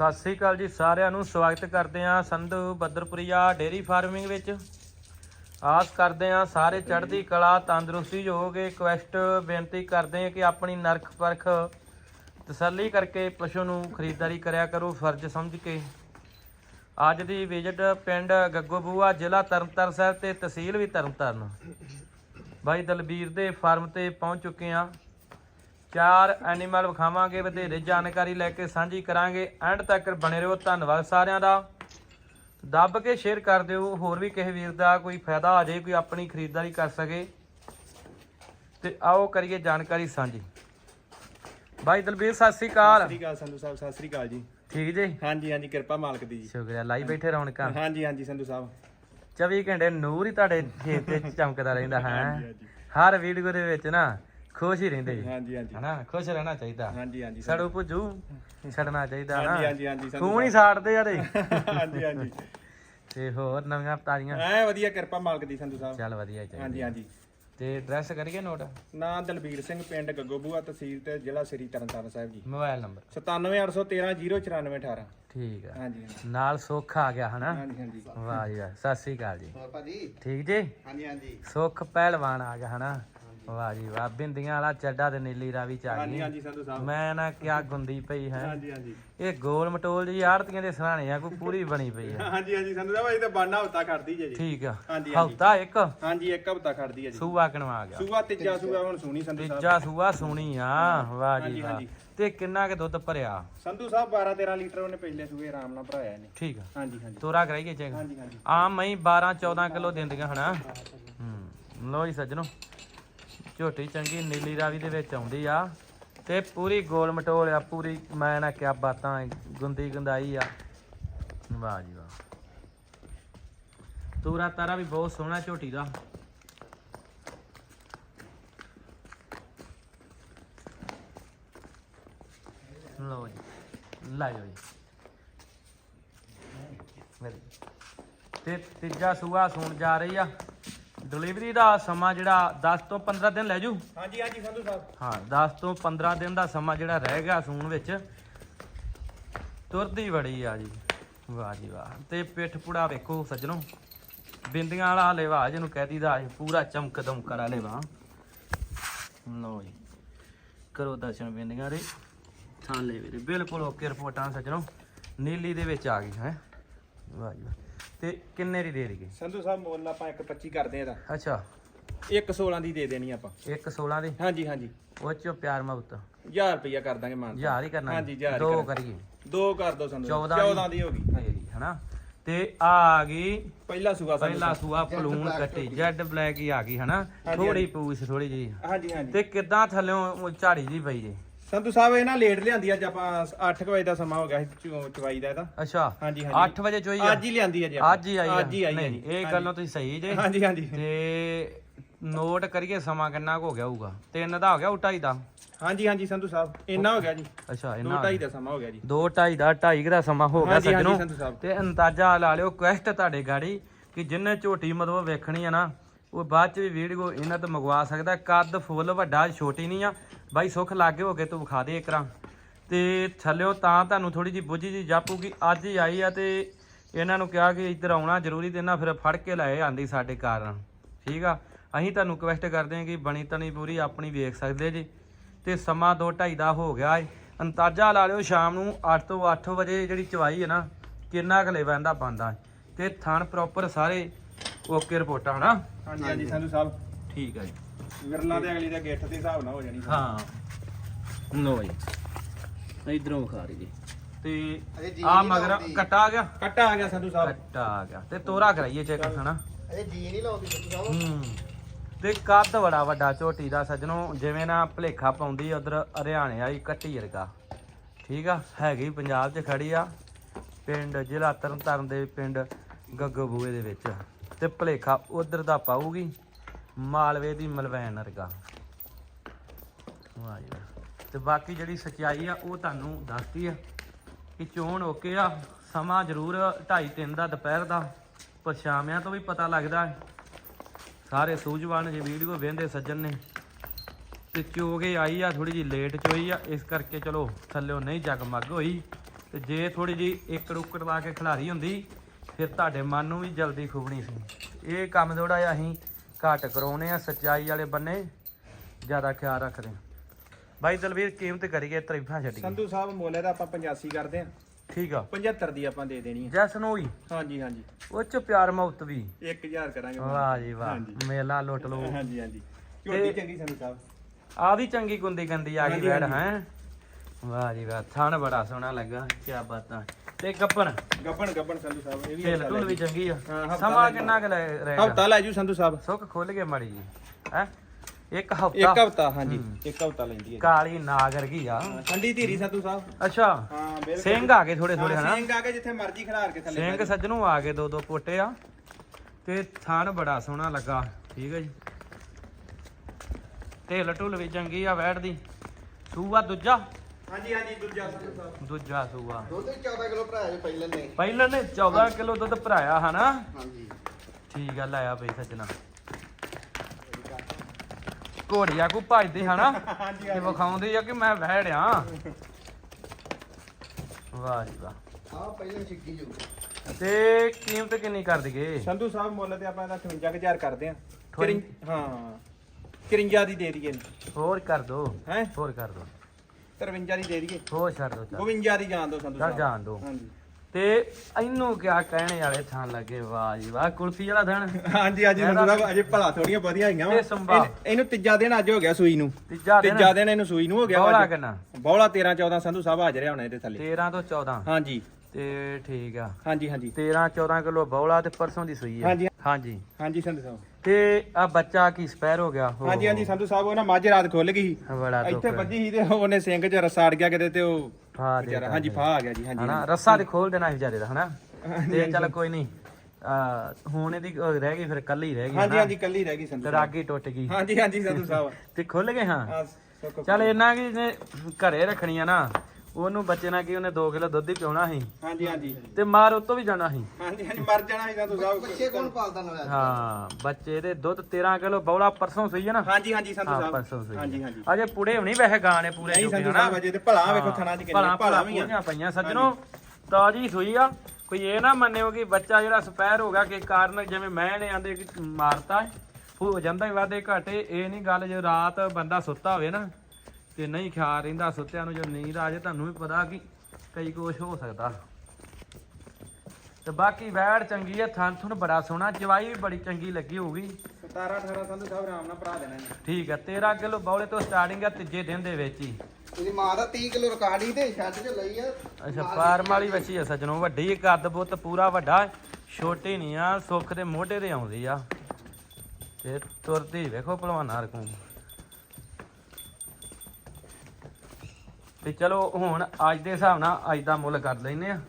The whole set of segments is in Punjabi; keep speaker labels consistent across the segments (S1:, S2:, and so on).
S1: ਸਤਿ ਸ੍ਰੀ ਅਕਾਲ ਜੀ ਸਾਰਿਆਂ ਨੂੰ, ਸਵਾਗਤ ਕਰਦੇ ਹਾਂ ਸੰਧੂ ਬੱਦਰਪੁਰੀਆ ਡੇਰੀ ਫਾਰਮਿੰਗ ਵਿੱਚ। ਆਸ ਕਰਦੇ ਹਾਂ ਸਾਰੇ ਚੜ੍ਹਦੀ ਕਲਾ, ਤੰਦਰੁਸਤੀ ਹੋਗੇ ਕੁਐਸਟ ਬੇਨਤੀ ਕਰਦੇ ਹਾਂ ਕਿ ਆਪਣੀ ਨਰਖ ਪਰਖ ਤਸੱਲੀ ਕਰਕੇ ਪਸ਼ੂ ਨੂੰ ਖਰੀਦਦਾਰੀ ਕਰਿਆ ਕਰੋ, ਫਰਜ਼ ਸਮਝ ਕੇ। ਅੱਜ ਦੀ ਵਿਜ਼ਿਟ ਪਿੰਡ ਗੱਗੋਬੂਆ, ਜ਼ਿਲ੍ਹਾ ਤਰਨਤਾਰਨ ਸਾਹਿਬ ਤੇ ਤਹਿਸੀਲ ਵੀ ਤਰਨਤਾਰਨ। ਬਾਈ ਦਲਬੀਰ ਦੇ ਫਾਰਮ ਤੇ ਪਹੁੰਚ ਚੁੱਕੇ ਹਾਂ। ਚਾਰ ਐਨੀਮਲ ਵਿਖਾਵਾਂਗੇ ਵਧੇਰੇ ਜਾਣਕਾਰੀ ਲੈ ਕੇ ਸਾਂਝੀ ਕਰਾਂਗੇ। ਐਂਡ ਤੱਕ ਬਣੇ ਰਹੋ ਧੰਨਵਾਦ ਸਾਰਿਆਂ ਦਾ। ਦੱਬ ਕੇ ਸ਼ੇਅਰ ਕਰ ਦਿਓ ਹੋਰ ਵੀ ਕਿਸੇ ਵੀਰ ਦਾ ਕੋਈ ਫਾਇਦਾ ਆ ਜਾਏ ਕੋਈ ਆਪਣੀ ਖਰੀਦਦਾਰੀ ਕਰ ਸਕੇ। ਤੇ ਆਓ ਕਰੀਏ ਜਾਣਕਾਰੀ ਸਾਂਝੀ। ਬਾਈ ਦਲਬੀਰ ਸਤਿ ਸ੍ਰੀ
S2: ਸਤਿ
S1: ਅਕਾਲ
S2: ਸ੍ਰੀ ਅਕਾਲ ਸੰਧੂ ਸਾਹਿਬ ਸਤਿ ਸ੍ਰੀ ਅਕਾਲ ਜੀ।
S1: ਠੀਕ ਜੀ?
S2: ਹਾਂਜੀ ਹਾਂਜੀ ਕਿਰਪਾ ਮਾਲਕ ਦੀ ਜੀ।
S1: ਸ਼ੁਕਰੀਆ ਲਾਈ ਬੈਠੇ ਰੌਣਕਾਂ।
S2: ਹਾਂਜੀ ਹਾਂਜੀ ਸੰਧੂ ਸਾਹਿਬ।
S1: 24 ਘੰਟੇ ਨੂਰ ਹੀ ਤੁਹਾਡੇ ਖੇਤ ਤੇ ਚਮਕਦਾ ਰਹਿੰਦਾ ਹੈ? ਹਰ ਵੀਡੀਓ ਦੇ ਵਿੱਚ ਨਾ ਖੁਸ਼ ਹੀ ਰਹਿੰਦੇ ਜੀ।
S2: ਹਾਂਜੀ ਹਾਂਜੀ।
S1: ਹਨਾ? ਖੁਸ਼ ਰਹਿਣਾ ਚਾਹੀਦਾ।
S2: ਹਾਂਜੀ ਹਾਂਜੀ
S1: ਸੜੂ ਭੁੱਜੂ ਛੱਡਣਾ ਚਾਹੀਦਾ ਨਾ
S2: ਹਾਂਜੀ ਹਾਂਜੀ ਹਾਂਜੀ ਸੰਧੂ
S1: ਖੂਨ ਹੀ ਸਾੜਦੇ ਯਾਰੇ।
S2: ਹਾਂਜੀ ਹਾਂਜੀ।
S1: ਤੇ ਹੋਰ ਨਵੀਆਂ ਤਾਜ਼ੀਆਂ?
S2: ਐ ਵਧੀਆ ਕਿਰਪਾ ਮਾਲਕ ਦੀ ਸੰਧੂ ਸਾਹਿਬ।
S1: ਚੱਲ ਵਧੀਆ ਚਾਹੀਦਾ
S2: ਹਾਂਜੀ ਹਾਂਜੀ।
S1: ਤੇ ਐਡਰੈਸ ਕਰੀਏ ਨੋਟ
S2: ਨਾਂ ਦਲਬੀਰ ਸਿੰਘ ਪਿੰਡ ਗੱਗੋਬੂਆ ਤਹਿਸੀਲ ਤੇ ਜ਼ਿਲ੍ਹਾ ਸ੍ਰੀ ਤਰਨਤਾਰਨ ਸਾਹਿਬ ਜੀ।
S1: ਮੋਬਾਈਲ ਨੰਬਰ
S2: 97813
S1: ਠੀਕ ਆ।
S2: ਹਾਂਜੀ ਹਾਂਜੀ।
S1: ਨਾਲ ਸੁੱਖ ਆ ਗਿਆ ਹਨਾ?
S2: ਹਾਂਜੀ ਹਾਂਜੀ।
S1: ਵਾਹ ਜੀ ਵਾਹ ਸਤਿ ਸ੍ਰੀ ਅਕਾਲ ਜੀ।
S3: ਹੋਰ ਭਾਜੀ?
S1: ਠੀਕ ਜੀ?
S3: ਹਾਂਜੀ ਹਾਂਜੀ।
S1: ਸੁੱਖ ਪਹਿਲਵਾਨ ਆ ਗਿਆ ਹਨਾ? ਵਾਹ ਜੀ ਵਾਹ ਬਿੰਦੀਆਂ ਵਾਲਾ ਚੱਡਾ ਤੇ ਨੀਲੀ ਰਾਵੀ ਚ ਆ
S2: ਹਾਂਜੀ
S1: ਗਈ।
S2: ਹਾਂਜੀ ਸੰਧੂ ਸਾਹਿਬ।
S1: ਮੈਂ ਨਾ ਕਿਆ ਗੁੰਦੀ ਪਈ ਹੈ।
S2: ਹਾਂਜੀ ਹਾਂਜੀ।
S1: ਇਹ ਗੋਲ ਮਟੋਲ ਜੀ ਆੜਤੀਆਂ ਦੇ ਸਰਾਣੇ ਆ ਕੋਈ ਪੂਰੀ ਬਣੀ ਪਈ ਹੈ।
S2: ਹਾਂਜੀ ਹਾਂਜੀ ਸੰਧੂ ਸਾਹਿਬ ਇਹ ਤਾਂ ਬਾਨਾ ਹਫਤਾ ਖੜਦੀ ਜੇ ਜੀ।
S1: ਠੀਕ ਆ।
S2: ਹਾਂਜੀ, ਹਾਂਜੀ।
S1: ਹਫਤਾ ਇੱਕ?
S2: ਹਾਂਜੀ ਇੱਕ ਹਫਤਾ ਖੜਦੀ ਹੈ ਜੀ।
S1: ਸੂਆ ਕਣਵਾ ਗਿਆ।
S2: ਸੂਆ ਤੀਜਾ ਸੂਆ ਹੁਣ ਸੁਣੀ ਸੰਧੂ ਸਾਹਿਬ।
S1: ਤੀਜਾ ਸੂਆ ਸੋਣੀ ਆ ਵਾਹ ਜੀ
S2: ਹਾਂਜੀ,
S1: ਵਾਹ।
S2: ਹਾਂਜੀ।
S1: ਤੇ ਕਿੰਨਾ ਕੇ ਦੁੱਧ ਭਰਿਆ?
S2: ਸੰਧੂ ਸਾਹਿਬ 12 13 ਲੀਟਰ ਉਹਨੇ ਪਹਿਲੇ ਸੂਏ ਆਰਾਮ ਨਾਲ ਭਰਾਇਆ ਇਹਨੇ।
S1: ਠੀਕ ਆ।
S2: ਹਾਂਜੀ ਹਾਂਜੀ।
S1: ਤੋਰਾ ਕਰਾਈਏ ਚੈੱਕ?
S2: ਹਾਂਜੀ ਹਾਂਜੀ।
S1: ਆਮ ਮਈ 12 14 ਕਿਲੋ ਦਿੰਦੀਆਂ ਹਨਾ। ਹੂੰ ਲੋ ਜੀ ਸੱਜਣੋ। ਝੋਟੀ ਚੰਗੀ ਨੀਲੀ ਰਾਵੀ ਦੇ ਵਿੱਚ ਆਉਂਦੀ ਆ। ਤੇ ਪੂਰੀ ਗੋਲ ਮਟੋਲ ਆ, ਪੂਰੀ ਮੈਂ ਨਾ ਕਿਆ ਬਾਤਾਂ ਗੁੰਦੀ ਗੁੰਦਾਈ ਆ। ਵਾਹ ਜੀ ਵਾਹ। ਤੂਰਾ ਤਾਰਾ ਵੀ ਬਹੁਤ ਸੋਹਣਾ ਝੋਟੀ ਦਾ। ਲਓ ਜੀ, ਲਾਇਓ ਜੀ। ਤੇ ਤੀਜਾ ਸੂਆ ਸੂਣ ਜਾ ਰਹੀ ਆ। ਡਿਲੀਵਰੀ ਦਾ ਸਮਾਂ ਜਿਹੜਾ 10 ਤੋਂ 15 ਦਿਨ ਲੈ ਜੂ?
S2: ਹਾਂਜੀ ਹਾਂਜੀ ਸੰਧੂ ਸਾਹਿਬ।
S1: ਹਾਂ 10 ਤੋਂ 15 ਦਿਨ ਦਾ ਸਮਾਂ ਜਿਹੜਾ ਰਹਿ ਗਿਆ ਸੂਣ ਵਿੱਚ। ਤੁਰਦੀ ਬੜੀ ਆ ਜੀ। ਵਾਹ ਜੀ ਵਾਹ। ਤੇ ਪਿੱਠ ਪੁੜਾ ਵੇਖੋ ਸੱਜਣੋ। ਬਿੰਦੀਆਂ ਵਾਲਾ ਲੇਵਾ ਜਿਹਨੂੰ ਕਹਿ ਦਾ ਪੂਰਾ ਚਮਕ ਦਮਕ ਵਾਲਾ ਲੇਵਾ। ਲਓ ਜੀ। ਕਰੋ ਦਰਸ਼ਨ ਬਿੰਦੀਆਂ ਦੇ। ਥਾਲੇ ਵੀਰੇ। ਬਿਲਕੁਲ ਓਕੇ ਰਿਪੋਰਟਾਂ ਸੱਜਣੋ। ਨੀਲੀ ਦੇ ਵਿੱਚ ਆ ਗਈ ਹੈ। ਵਾਹ ਜੀ ਵਾਹ। ਤੇ ਕਿੰਨੇ ਦੀ ਦੇ ਦਈਏ?
S2: ਸੰਧੂ ਸਾਹਿਬ ਮੁੱਲ ਆਪਾਂ 1.25 ਕਰਦੇ ਆ ਇਹਦਾ
S1: ਅੱਛਾ।
S2: 1.16 ਦੀ ਦੇ ਦੇਣੀ ਆਪਾਂ।
S1: ਇੱਕ 16 ਦੀ?
S2: ਹਾਂਜੀ ਹਾਂਜੀ।
S1: ਉਹ ਚੋਂ ਪਿਆਰ ਮੁਹੱਬਤ।
S2: 1000 ਰੁਪਇਆ ਕਰ ਦਾਂਗੇ ਮਾਨ
S1: ਹਜ਼ਾਰ ਹੀ ਕਰਨਾ।
S2: ਹਾਂਜੀ, ਹਜ਼ਾਰ ਹੀ
S1: ਦੋ। ਕਰੀਏ।
S2: ਦੋ ਕਰ ਦੋ ਸੰਧੂ।
S1: 14
S2: 14 ਦੀ ਹੋ ਗਈ।
S1: ਹਾਂਜੀ ਹਨਾ? ਤੇ ਆ ਆ ਗਈ
S2: ਪਹਿਲਾ ਸੂਆ
S1: ਪਹਿਲਾ ਸੂਆ ਪਲੂਨ ਕੱਟੀ ਜੈਡ ਬਲੈਕ ਹੀ ਆ ਗਈ ਹਨਾ? ਥੋੜੀ ਪੂਛ ਥੋੜੀ ਜੀ।
S2: ਹਾਂਜੀ ਹਾਂਜੀ।
S1: ਤੇ ਕਿਦਾਂ ਥੱਲਿਓਂ ਝਾੜੀ ਜੀ ਪਈ ਜੇ?
S2: ਸੰਧੂ ਸਾਹਿਬ ਇਹ ਨਾ ਲੇਟ ਲਿਆਂਦੀ ਅੱਜ ਆਪਾਂ 8 ਵਜੇ ਦਾ ਸਮਾਂ ਹੋ ਗਿਆ ਸੀ ਚੁ- ਚੁਵਾਈ ਦਾ ਇਹਦਾ
S1: ਅੱਛਾ
S2: ਹਾਂਜੀ
S1: 8 ਵਜੇ ਚੋਈ ਆ?
S2: ਅੱਜ ਹੀ ਲਿਆਂਦੀ ਹੈ ਜੀ ਆਪਾਂ।
S1: ਅੱਜ ਹੀ ਆਈ ਆ?
S2: ਅੱਜ ਹੀ ਆਈ ਹੈ
S1: ਨਹੀਂ
S2: ਜੀ।
S1: ਇਹ ਗੱਲੋਂ ਤੁਸੀਂ ਸਹੀ ਜੇ।
S2: ਹਾਂਜੀ ਹਾਂਜੀ।
S1: ਤੇ ਨੋਟ ਕਰੀਏ ਸਮਾਂ ਕਿੰਨਾ ਕੁ ਹੋ ਗਿਆ ਹੋਊਗਾ। ਤਿੰਨ ਦਾ ਹੋ ਗਿਆ ਉਹ ਢਾਈ ਦਾ?
S2: ਹਾਂਜੀ ਹਾਂਜੀ ਸੰਧੂ ਸਾਹਿਬ ਇੰਨਾ ਹੋ ਗਿਆ ਜੀ।
S1: ਅੱਛਾ
S2: ਦੋ
S1: ਇਹਨਾਂ
S2: ਢਾਈ ਦਾ ਸਮਾਂ ਹੋ ਗਿਆ ਜੀ।
S1: ਦੋ ਢਾਈ ਦਾ ਢਾਈ ਕੁ ਦਾ ਸਮਾਂ ਹੋ ਗਿਆ
S2: ਹਾਂਜੀ, ਹਾਂਜੀ,
S1: ਸੱਜਣੋ।
S2: ਸਾਹਿਬ।
S1: ਤੇ ਅੰਦਾਜ਼ਾ ਲਾ ਲਿਓ ਕੁਐਸਟ ਤੁਹਾਡੇ ਗਾੜੀ ਕਿ ਜਿੰਨੇ ਝੋਟੀ ਮਤਲਬ ਵੇਖਣੀ ਆ ਨਾ ਉਹ ਬਾਅਦ ਚ ਵੀ ਵੀਡੀਓ ਇਹਨਾਂ ਤੋਂ ਮੰਗਵਾ ਸਕਦਾ, ਕੱਦ ਫੁੱਲ ਵੱਡਾ, ਛੋਟੀ ਨਹੀਂ ਆ। ਬਾਈ ਸੁੱਖ ਲਾਗੇ ਹੋ ਕੇ ਤੂੰ ਵਿਖਾ ਦੇ ਇਕਰਾਂ ਤੇ ਥੱਲਿਓ ਤਾਂ ਤੁਹਾਨੂੰ ਥੋੜੀ ਜੀ ਬੁੱਝੀ ਜੀ ਜਾਪੂਗੀ ਅੱਜ ਹੀ ਆਈ ਆ ਤੇ ਇਹਨਾਂ ਨੂੰ ਕਿਹਾ ਕਿ ਇੱਧਰ ਆਉਣਾ ਜ਼ਰੂਰੀ ਤੇ ਨਾ ਫਿਰ ਫੜ ਕੇ ਲੈ ਆਂਦੀ ਸਾਡੇ ਕਾਰਨ ਠੀਕ ਆ? ਅਸੀਂ ਤੁਹਾਨੂੰ ਰਿਕਵੈਸਟ ਕਰਦੇ ਹਾਂ ਕਿ ਬਣੀ ਤਣੀ ਪੂਰੀ ਆਪਣੀ ਵੇਖ ਸਕਦੇ ਜੀ। ਤੇ ਸਮਾਂ 2:30 ਦਾ ਹੋ ਗਿਆ ਏ। ਅੰਦਾਜ਼ਾ ਲਾ ਲਿਓ ਸ਼ਾਮ ਨੂੰ 8 ਤੋਂ 8 ਵਜੇ ਜਿਹੜੀ ਚਵਾਈ ਹੈ ਨਾ, ਕਿੰਨਾ ਕੁ ਲੈਵਾ ਇਹਦਾ ਬੰਦਾ ਤੇ ਥਣ ਪ੍ਰੋਪਰ ਸਾਰੇ ਓਕੇ ਰਿਪੋਰਟਾਂ ਹਨਾ?
S2: ਹਾਂਜੀ ਹਾਂਜੀ ਸੰਧੂ ਸਾਹਿਬ।
S1: ਠੀਕ ਹੈ ਜੀ।
S2: ਵਿਰਲਾ ਦੇ ਅਗਲੀ ਦੇ ਗਿੱਠ ਦੇ ਹਿਸਾਬ ਨਾਲ ਹੋ ਜਾਣੀ।
S1: ਹਾਂ। ਲੋ ਜੀ। ਇਧਰੋਂ ਖਾ ਰਹੀ ਜੀ। ਤੇ
S3: ਜੀ
S1: ਆ
S3: ਨਹੀਂ
S1: ਮਗਰ
S3: ਲਾਉਂਦੀ।
S1: ਕੱਟਾ ਆ ਗਿਆ?
S2: ਕੱਟਾ ਆ ਗਿਆ ਸੰਧੂ ਸਾਹਿਬ।
S1: ਕੱਟਾ ਆ ਗਿਆ। ਤੇ ਤੋਰਾ ਕਰਾਈਏ ਚੈੱਕ ਹਨਾ?
S3: ਅਜੇ ਜੀ ਨਹੀਂ ਲਾਉਂਦੀ ਸੱਤੂ ਸਾਹਿਬ।
S1: ਹੂੰ। ਤੇ ਕੱਦ ਬੜਾ ਵੱਡਾ ਝੋਟੀ ਦਾ ਸੱਜਣੋ ਜਿਵੇਂ ਨਾ ਭਲੇਖਾ ਪਾਉਂਦੀ ਉਧਰ ਹਰਿਆਣੇ ਵਾਲੀ ਕੱਟੀ ਵਰਗਾ। ਠੀਕ ਆ? ਹੈਗੀ ਪੰਜਾਬ 'ਚ ਖੜੀ ਆ। ਪਿੰਡ ਜ਼ਿਲ੍ਹਾ ਤਰਨਤਾਰਨ ਦੇ ਪਿੰਡ ਗੱਗੋਬੂਏ ਦੇ ਵਿੱਚ। ਤੇ ਭਲੇਖਾ ਉਧਰ ਦਾ ਪਾਊਗੀ, ਮਾਲਵੇ ਦੀ ਮਲਵੈਣ ਵਰਗਾ। ਵਾਹ ਜੀ ਤੇ ਬਾਕੀ ਜਿਹੜੀ ਸਚਾਈ ਆ, ਉਹ ਤੁਹਾਨੂੰ ਦੱਸਦੀ ਆ ਕਿ ਚੋਣ ਓਕੇ ਆ, ਸਮਾਂ ਜ਼ਰੂਰ 2:30 3 ਦਾ, ਦੁਪਹਿਰ ਦਾ, ਪਰ ਸ਼ਾਮਿਆਂ ਤੋਂ ਵੀ ਪਤਾ ਲੱਗਦਾ ਸਾਰੇ ਸੂਝਵਾਨ ਜੇ ਵੀਡੀਓ ਵੇਂਦੇ ਸੱਜਣ ਨੇ। ਤੇ ਚੋਗੇ ਆਈ ਆ ਥੋੜੀ ਜੀ ਲੇਟ ਚੋਈ ਆ, ਇਸ ਕਰਕੇ ਚਲੋ ਥੱਲਿਓ ਨਹੀਂ ਜਗਮਗ ਹੋਈ। ਤੇ ਜੇ ਥੋੜੀ ਜੀ ਇੱਕ ਰੁੱਕੜ ਲਾ ਕੇ ਖਿਲਾਰੀ ਹੁੰਦੀ ਫਿਰ ਤੁਹਾਡੇ ਮਨ ਨੂੰ ਵੀ ਜਲਦੀ ਖੁਬਣੀ ਸੀ। ਇਹ ਕੰਮ ਥੋੜਾ ਜਿਹਾ ਅਸੀਂ ਘੱਟ ਕਰਾਉਨੇ ਆ ਸੱਚਾਈ ਵਾਲੇ ਬੰਨੇ ਜ਼ਿਆਦਾ ਖਿਆਲ ਰੱਖਦੇ। ਬਾਈ ਦਲਵੀਰ ਕੀਮਤ ਕਰੀਏ ਤਰੀਫਾਂ ਛੱਡੀਏ
S2: ਸੰਧੂ ਸਾਹਿਬ ਮੁੱਲ ਦਾ ਆਪਾਂ 85 ਕਰਦੇ ਆ
S1: ਠੀਕ ਆ।
S2: 75 ਦੀ ਆਪਾਂ ਦੇ ਦੇਣੀ ਹੈ
S1: ਜੈਸਨ ਹੋਈ?
S2: ਹਾਂਜੀ ਹਾਂਜੀ।
S1: ਉਹ ਚ ਪਿਆਰ ਮੁਹੱਬਤ ਵੀ।
S2: 1000 ਕਰਾਂਗੇ।
S1: ਵਾਹ ਜੀ ਵਾਹ। ਮੇਲਾ ਲੁੱਟ ਲੋ
S2: ਹਾਂਜੀ ਹਾਂਜੀ। ਝੋਟੀ ਚੰਗੀ ਸੰਧੂ ਸਾਹਿਬ।
S1: ਆ ਵੀ ਚੰਗੀ ਗੁੰਦੀ ਗੰਦੀ ਆ ਗਈ
S2: ਹਾਂਜੀ।
S1: ਹੈ? ਵਾਹ ਜੀ ਵਾਹ। ਥਣ ਬੜਾ ਸੋਹਣਾ ਲੱਗਾ। ਕੀ ਬਾਤਾਂ। ਤੇ ਗੱਪਣ।
S2: ਗੱਬਣ ਗੱਬਣ ਸੰਧੂ ਸਾਹਿਬ ਇਹ ਵੀ
S1: ਢਿੱਲ ਢੁੱਲ ਵੀ ਚੰਗੀ ਆ।
S2: ਹਾਂ, ਹਫ਼ਤਾ
S1: ਸਮਾਂ ਕਿੰਨਾ ਕੁ ਲੈ ਰਹੇਗਾ
S2: ਹਫਤਾ ਲੈ ਜੂ ਸੰਧੂ ਸਾਹਿਬ।
S1: ਸੁੱਕ ਖੁੱਲ ਕੇ ਮੜੀ ਜੀ ਹੈ? ਇੱਕ
S2: ਇੱਕ
S1: ਹਫਤਾ
S2: ਹਫਤਾ ਹਾਂਜੀ। ਇੱਕ ਹਫਤਾ ਲੈਂਦੀ ਹੈ
S1: ਕਾਲੀ ਨਾਗਰ ਗਈ ਆ।
S2: ਹਾਂ, ਠੰਡੀ ਧੀਰੀ ਸੰਧੂ ਸਾਹਿਬ।
S1: ਅੱਛਾ।
S2: ਹਾਂ ਬਿਲਕੁਲ।
S1: ਸਿੰਘ ਆ ਗਏ ਥੋੜੇ ਥੋੜੇ ਹਨਾ?
S2: ਸਿੰਘ ਆ ਕੇ ਜਿੱਥੇ ਮਰਜ਼ੀ ਖਿਲਾਰ ਕੇ ਥੱਲੇ
S1: ਸਿੰਘ ਸੱਜਣੋਂ ਆ ਗਏ ਦੋ ਦੋ ਪੋਟੇ ਆ। ਤੇ ਥਣ ਬੜਾ ਸੋਹਣਾ ਲੱਗਾ ਠੀਕ ਹੈ ਜੀ। ਢਿੱਲ ਢੁੱਲ ਵੀ ਚੰਗੀ ਆ ਵੈੜ ਦੀ। ਸੂਆ ਦੂਜਾ।
S2: ਹਾਂਜੀ ਹਾਂਜੀ ਦੂਜਾ ਸੰਧੂ ਸਾਹਿਬ
S1: ਦੂਜਾ ਸੂਆ।
S3: ਦੁੱਧ ਵੀ 14 ਕਿਲੋ ਭਰਾਇਆ ਜੀ ਪਹਿਲਾਂ ਨੇ
S1: ਪਹਿਲਾਂ ਨੇ 14 ਕਿਲੋ ਦੁੱਧ ਭਰਾਇਆ ਹਨਾ?
S3: ਹਾਂਜੀ।
S1: ਠੀਕ ਆ ਲਾਇਆ ਬਈ ਸੱਜਣਾ। ਘੋੜੀਆ ਕੋ ਭਜਦੀ ਹਨਾ?
S2: ਹਾਂਜੀ
S1: ਇਹ ਵਿਖਾਉਂਦੀ ਆ ਕਿ ਮੈਂ ਵਹਿੜਿਆ ਵਾਹ ਜੀ ਵਾਹ।
S3: ਆਹ ਪਹਿਲਾਂ ਛਿੱਕੀ ਜੂ।
S1: ਤੇ ਕੀਮਤ ਕਿੰਨੀ ਕਰ ਦਈਏ?
S2: ਸੰਧੂ ਸਾਹਿਬ ਮੁੱਲ ਤੇ ਆਪਾਂ ਇਹਦਾ 58000 ਕਰਦੇ ਆ। ਹਾਂ 53 ਦੀ ਦੇ ਦਈਏ।
S1: ਹੋਰ ਕਰ ਦੋ।
S2: ਹੈ?
S1: ਹੋਰ ਕਰ ਦੋ।
S2: 53 ਦੀ ਦੇ ਦਈਏ।
S1: ਹੋਰ ਛੱਡ ਦੋ ਚੱਲ
S2: 52 ਦੀ ਜਾਣ ਦੋ ਸੰਧੂ
S1: ਚੱਲ
S2: ਸਾਹਿਬ।
S1: ਜਾਣ ਦੋ।
S2: ਹਾਂਜੀ।
S1: ਤੇ ਇਹਨੂੰ ਕਿਆ ਕਹਿਣੇ ਵਾਲੇ ਥਾਂ ਲੱਗੇ? ਵਾਹ ਜੀ ਵਾਹ ਕੁਲਫੀ ਵਾਲਾ ਥਣ
S2: ਹਾਂਜੀ ਹਾਂਜੀ ਸੰਧੂ ਸਾਹਿਬ ਅਜੇ ਭਲਾ ਥੋੜੀਆਂ ਵਧੀਆ ਹੈਗੀਆਂ ਵਾ।
S1: ਇਹ।
S2: ਇਹਨ- ਇਹਨੂੰ ਤੀਜਾ ਦਿਨ ਅੱਜ ਹੋ ਗਿਆ ਸੂਈ ਨੂੰ।
S1: ਤੀਜਾ ਦਿਨ।
S2: ਤੀਜਾ ਦਿਨ ਇਹਨੂੰ ਸੂਈ ਨੂੰ ਹੋ ਗਿਆ ਵਾ
S1: ਬੌਲਾ
S2: ਅੱਜ।
S1: ਕਿੰਨਾ?
S2: ਬੌਲਾ 13 14 ਸੰਧੂ ਸਾਹਿਬ ਹਾਜ਼ਰ ਹੋਣਾ ਇਹਦੇ ਥੱਲੇ।
S1: 13 ਤੋਂ 14
S2: ਹਾਂਜੀ।
S1: ਤੇ ਠੀਕ ਆ।
S2: ਹਾਂਜੀ ਹਾਂਜੀ।
S1: 13 14 ਕਿਲੋ ਬੌਲਾ ਤੇ ਪਰਸੋਂ ਦੀ ਸੂਈ ਆ।
S2: ਹਾਂਜੀ।
S1: ਹਾਂਜੀ।
S2: ਹਾਂਜੀ ਸੰਧੂ ਸਾਹਿਬ।
S1: ਤੇ ਆ ਬੱਚਾ ਕੀ ਸਪੈਰ ਹੋ ਗਿਆ? ਹੋ
S2: ਹਾਂਜੀ ਹਾਂਜੀ ਸੰਧੂ ਸਾਹਿਬ ਉਹ ਨਾ ਮੱਝ ਰਾਤ ਖੁੱਲ ਗਈ
S1: ਬੜਾ ਦੁੱਖ
S2: ਇੱਥੇ ਵੱਜੀ ਸੀ ਤੇ ਉਹਨੇ ਸਿੰਘ 'ਚ ਰਸਾ ਅੜ ਗਿਆ ਕਿਤੇ ਤੇ ਉਹ
S1: ਫਾ ਦੇ
S2: ਵਿਚਾਰਾ ਹਾਂਜੀ ਫਾ ਆ ਗਿਆ ਜੀ ਹਾਂਜੀ
S1: ਹਨਾ? ਰੱਸਾ ਤੇ ਖੋਲ ਦੇਣਾ ਸੀ ਵਿਚਾਰੇ ਦਾ ਹਨਾ? ਤੇ ਚੱਲ ਕੋਈ ਨਹੀਂ। ਆ ਹੁਣ ਇਹਦੀ ਰਹਿ ਗਈ ਫਿਰ ਕੱਲੀ ਰਹਿ ਗਈ
S2: ਹਾਂਜੀ? ਹਾਂਜੀ ਕੱਲੀ ਰਹਿ ਗਈ ਸੰਧੂ
S1: ਤੇ ਰਾਗੀ ਟੁੱਟ ਗਈ।
S2: ਹਾਂਜੀ ਹਾਂਜੀ ਸੰਧੂ ਸਾਹਿਬ।
S1: ਤੇ ਖੁੱਲ ਗਏ ਹਾਂ। ਚੱਲ ਇੰਨਾ ਕਿ ਜੇ ਘਰੇ ਰੱਖਣੀ ਆ ਨਾ ਉਹਨੂੰ ਬੱਚੇ ਨਾਲ ਕੀ ਉਹਨੇ 2 ਕਿਲੋ ਦੁੱਧ ਹੀ ਪਿਉਣਾ ਸੀ।
S2: ਹਾਂਜੀ ਹਾਂਜੀ।
S1: ਤੇ ਮਾਰ ਉਤੋਂ ਵੀ ਜਾਣਾ ਸੀ।
S2: ਹਾਂਜੀ ਹਾਂਜੀ ਮਰ ਜਾਣਾ ਸੀ ਸੰਧੂ ਸਾਹਿਬ
S3: ਬੱਚੇ ਕੌਣ ਪਾਲਦਾ ਨਾਲ
S1: ਹਾਂ ਬੱਚੇ ਦੇ ਦੁੱਧ 13 ਕਿਲੋ ਬੌਲਾ ਪਰਸੋਂ ਸੂਈ ਹੈ ਨਾ?
S2: ਹਾਂਜੀ ਹਾਂਜੀ ਸੰਧੂ
S1: ਹਾਂ
S2: ਸਾਹਿਬ।
S1: ਪਰਸੋਂ ਸੂਈ
S2: ਹਾਂਜੀ ਹਾਂਜੀ।
S1: ਅਜੇ ਪੁੜੇ ਨਹੀਂ ਵੈਸੇ ਗਾਣੇ ਪੂਰੇ
S2: ਨਹੀਂ
S1: ਜੋਗੇ
S2: ਸੰਧੂ। ਸਾਹਿਬ ਅਜੇ ਤੇ ਭਲਾ ਵੇਖੋ ਥਣਾ ਚ ਕਿੰਨੇ ਭਲਾ ਵੀ ਆ।
S1: ਪਈਆਂ ਸੱਜਣੋ ਤਾਜੀ ਸੂਈ ਆ। ਕੋਈ ਇਹ ਨਾ ਮੰਨਿਓ ਕਿ ਬੱਚਾ ਜਿਹੜਾ ਸਪੈਰ ਹੋ ਗਿਆ ਕਿ ਕਾਰਨ ਜਿਵੇਂ ਮੈਂ ਨੇ ਆਂਦੇ ਕਿ ਮਾਰਤਾ ਹੋ ਜਾਂਦਾ ਹੀ ਵਾਦੇ ਘਾਟੇ ਇਹ ਨਹੀਂ ਗੱਲ ਜੇ ਰਾਤ ਬੰਦਾ ਸੁੱਤਾ ਹੋਵੇ ਨਾ ਤੇ ਨਹੀਂ ਖਿਆਲ ਰਹਿੰਦਾ ਸੁੱਤਿਆਂ ਨੂੰ ਜੋ ਨੀਂਦ ਆ ਜੇ ਤੁਹਾਨੂੰ ਵੀ ਪਤਾ ਕਿ ਕਈ ਕੁਛ ਹੋ ਸਕਦਾ। ਤੇ ਬਾਕੀ ਵੈੜ ਚੰਗੀ ਆ ਥਣ ਥੁਣ ਬੜਾ ਸੋਹਣਾ ਜਵਾਈ ਵੀ ਬੜੀ ਚੰਗੀ ਲੱਗੀ ਹੋਊਗੀ।
S2: 17 18 ਸੰਧੂ ਸਾਹਿਬ ਆਰਾਮ ਨਾਲ ਭਰਾ ਦੇਣਾ ਜੀ।
S1: ਠੀਕ ਆ 13 ਕਿਲੋ ਬੌਲੇ ਤੋਂ ਸਟਾਰਟਿੰਗ ਆ ਤੀਜੇ ਦਿਨ ਦੇ ਵਿੱਚ ਹੀ।
S3: ਇਹਦੀ ਮਾਂ ਦਾ 30 ਕਿਲੋ ਹੀ ਤੇ ਛੱਡ ਕੇ ਲਈ ਆ।
S1: ਅੱਛਾ ਫਾਰਮ ਵਾਲੀ ਵੱਛੀ ਆ ਸੱਜਣੋ ਵੱਡੀ ਕੱਦ ਬੁੱਤ ਪੂਰਾ ਵੱਡਾ ਹੈ, ਛੋਟੀ ਨਹੀਂ ਆ ਸੁੱਖ ਦੇ ਮੋਢੇ ਤੇ ਆਉਂਦੀ ਆ। ਤੇ ਤੁਰਦੀ ਵੇਖੋ ਭਲਵਾਨਾਂ ਰਕੂ ਤੇ ਚਲੋ ਹੁਣ ਅੱਜ ਦੇ ਹਿਸਾਬ ਨਾਲ ਅੱਜ ਦਾ ਮੁੱਲ ਕਰ ਲੈਨੇ ਆ।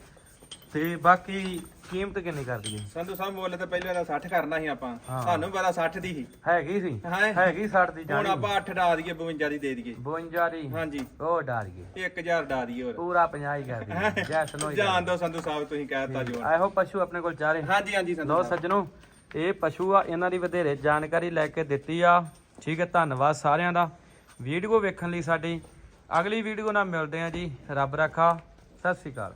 S1: ਤੇ ਬਾਕੀ ਕੀਮਤ ਕਿੰਨੀ ਕਰ ਦਈਏ
S2: ਸੰਧੂ ਸਾਹਿਬ ਮੁੱਲ ਤੇ ਪਹਿਲਾਂ ਦਾ 60 ਕਰਨਾ ਸੀ ਆਪਾਂ।
S1: ਹਾਂ।
S2: ਸਾਨੂੰ ਪਤਾ 60 ਦੀ ਸੀ।
S1: ਹੈਗੀ ਸੀ?
S2: ਹਾਂ।
S1: ਹੈਗੀ 60 ਦੀ
S2: ਹੁਣ
S1: ਜਾਣੀ।
S2: ਆਪਾਂ 8 ਡਾ ਦਈਏ 52 ਦੀ ਦੇ ਦਈਏ।
S1: 52 ਦੀ?
S2: ਹਾਂਜੀ।
S1: ਉਹ ਡਾਰ ਗਏ
S2: 1000 ਡਾ ਦਈਏ ਹੋਰ।
S1: ਪੂਰਾ 50 ਹੀ ਕਰ ਦਈਏ। ਜੈਸ ਨੋ
S2: ਜਾਣ ਦੋ ਸੰਧੂ ਸਾਹਿਬ ਤੁਸੀਂ ਕਹਿਤਾ ਜੋ
S1: ਇਹੋ ਪਸ਼ੂ ਆਪਣੇ ਕੋਲ ਚਾਰੇ।
S2: ਹਾਂਜੀ ਹਾਂਜੀ ਸੰਧੂ
S1: ਲੋ
S2: ਸਾਹਿਬ।
S1: ਸੱਜਣੋ ਇਹ ਪਸ਼ੂ ਆ ਇਹਨਾਂ ਦੀ ਵਧੇਰੇ ਜਾਣਕਾਰੀ ਲੈ ਕੇ ਦਿੱਤੀ ਆ। ਠੀਕ ਹੈ ਧੰਨਵਾਦ ਸਾਰਿਆਂ ਦਾ। ਵੀਡੀਓ ਵੇਖਣ ਲਈ ਸਾਡੀ ਅਗਲੀ ਵੀਡੀਓ ਨਾਲ ਮਿਲਦੇ ਆ ਜੀ। ਰੱਬ ਰੱਖਾ। ਸਤਿ ਸ਼੍ਰੀ ਅਕਾਲ।